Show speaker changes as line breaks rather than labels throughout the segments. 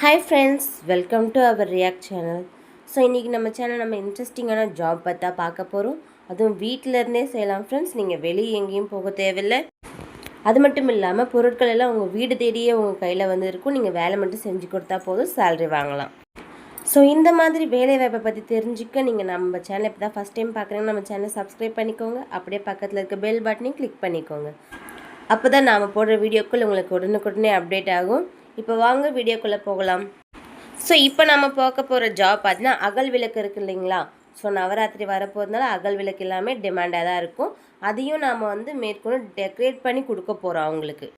Hi friends welcome to our react channel so இன்றைக்கி நம்ம channel நம்ம இன்ட்ரெஸ்டிங்கான ஜாப் பார்த்தா பார்க்க போகிறோம் அதுவும் வீட்டில் இருந்தே செய்யலாம் ஃப்ரெண்ட்ஸ் நீங்கள் வெளியே எங்கேயும் போக தேவையில்லை. அது மட்டும் இல்லாமல் பொருட்கள் எல்லாம் உங்கள் வீடு தேடியே உங்கள் கையில் வந்து இருக்கும். நீங்கள் வேலை மட்டும் செஞ்சு கொடுத்தா போதும் சேலரி வாங்கலாம். ஸோ இந்த மாதிரி வேலை வாய்ப்பை பற்றி தெரிஞ்சுக்க நீங்கள் நம்ம சேனல் இப்போ தான் ஃபஸ்ட் டைம் பார்க்குறீங்கன்னா நம்ம சேனலை சப்ஸ்கிரைப் பண்ணிக்கோங்க. அப்படியே பக்கத்தில் இருக்க பெல் பட்டனையும் கிளிக் பண்ணிக்கோங்க. அப்போ தான் நாம் போடுற வீடியோக்கள் உங்களுக்கு உடனுக்குடனே அப்டேட் ஆகும். இப்போ வாங்க வீடியோக்குள்ளே போகலாம். ஸோ இப்போ நம்ம பார்க்க போகிற ஜாப் பார்த்தீங்கன்னா அகல் விளக்கு இருக்குது இல்லைங்களா? ஸோ நவராத்திரி வரப்போகிறதுனால அகல் விளக்கு எல்லாமே டிமாண்டாக தான் இருக்கும். அதையும் நாம் வந்து மேற்கொண்டு டெக்கரேட் பண்ணி கொடுக்க போகிறோம் அவங்களுக்கு.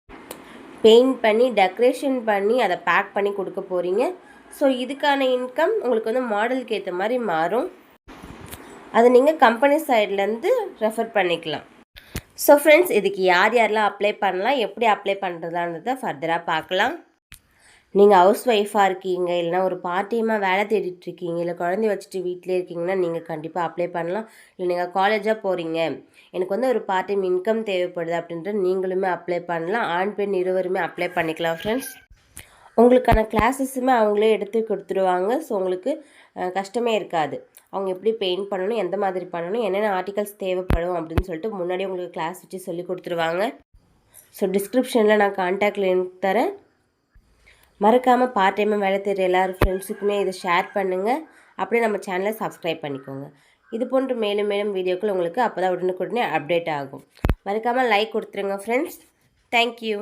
பெயிண்ட் பண்ணி டெக்கரேஷன் பண்ணி அதை பேக் பண்ணி கொடுக்க போகிறீங்க ஸோ இதுக்கான இன்கம் உங்களுக்கு வந்து மாடலுக்கு ஏற்ற மாதிரி மாறும். அதை நீங்கள் கம்பெனி சைட்லேருந்து ரெஃபர் பண்ணிக்கலாம். ஸோ ஃப்ரெண்ட்ஸ் இதுக்கு யார் யாரெல்லாம் அப்ளை பண்ணலாம் எப்படி அப்ளை பண்ணுறதான்றதை ஃபர்தராக பார்க்கலாம். நீங்கள் ஹவுஸ் ஒய்ஃபாக இருக்கீங்க இல்லைனா ஒரு பார்ட் டைமாக வேலை தேடிட்டு இருக்கீங்க இல்லை குழந்தைய வச்சுட்டு வீட்டிலே இருக்கீங்கன்னா நீங்கள் கண்டிப்பாக அப்ளை பண்ணலாம். இல்லை நீங்கள் காலேஜாக போகிறீங்க எனக்கு வந்து ஒரு பார்ட் டைம் இன்கம் தேவைப்படுது அப்படின்ற நீங்களுமே அப்ளை பண்ணலாம். ஆண் பெண் இருவருமே அப்ளை பண்ணிக்கலாம் ஃப்ரெண்ட்ஸ் உங்களுக்கான கிளாஸஸுமே அவங்களே எடுத்து கொடுத்துருவாங்க ஸோ உங்களுக்கு கஷ்டமே இருக்காது. அவங்க எப்படி பெயிண்ட் பண்ணணும் எந்த மாதிரி பண்ணணும் என்னென்ன ஆர்டிகல்ஸ் தேவைப்படும் அப்படின்னு சொல்லிட்டு முன்னாடியே உங்களுக்கு கிளாஸ் வச்சு சொல்லி கொடுத்துருவாங்க ஸோ டிஸ்கிரிப்ஷனில் நான் கான்டாக்ட் லிங்க் தரேன். மறக்காமல் பார்ட் டைமும் வேலை தெரியற எல்லாரும் ஃப்ரெண்ட்ஸுக்குமே இதை ஷேர் பண்ணுங்கள் அப்படியே நம்ம சேனலை சப்ஸ்கிரைப் பண்ணிக்கோங்க. இது போன்று மேலும் மேலும் வீடியோக்கள் உங்களுக்கு அப்போ தான் உடனுக்குடனே அப்டேட் ஆகும். மறக்காமல் லைக் கொடுத்துருங்க ஃப்ரெண்ட்ஸ் தேங்க்யூ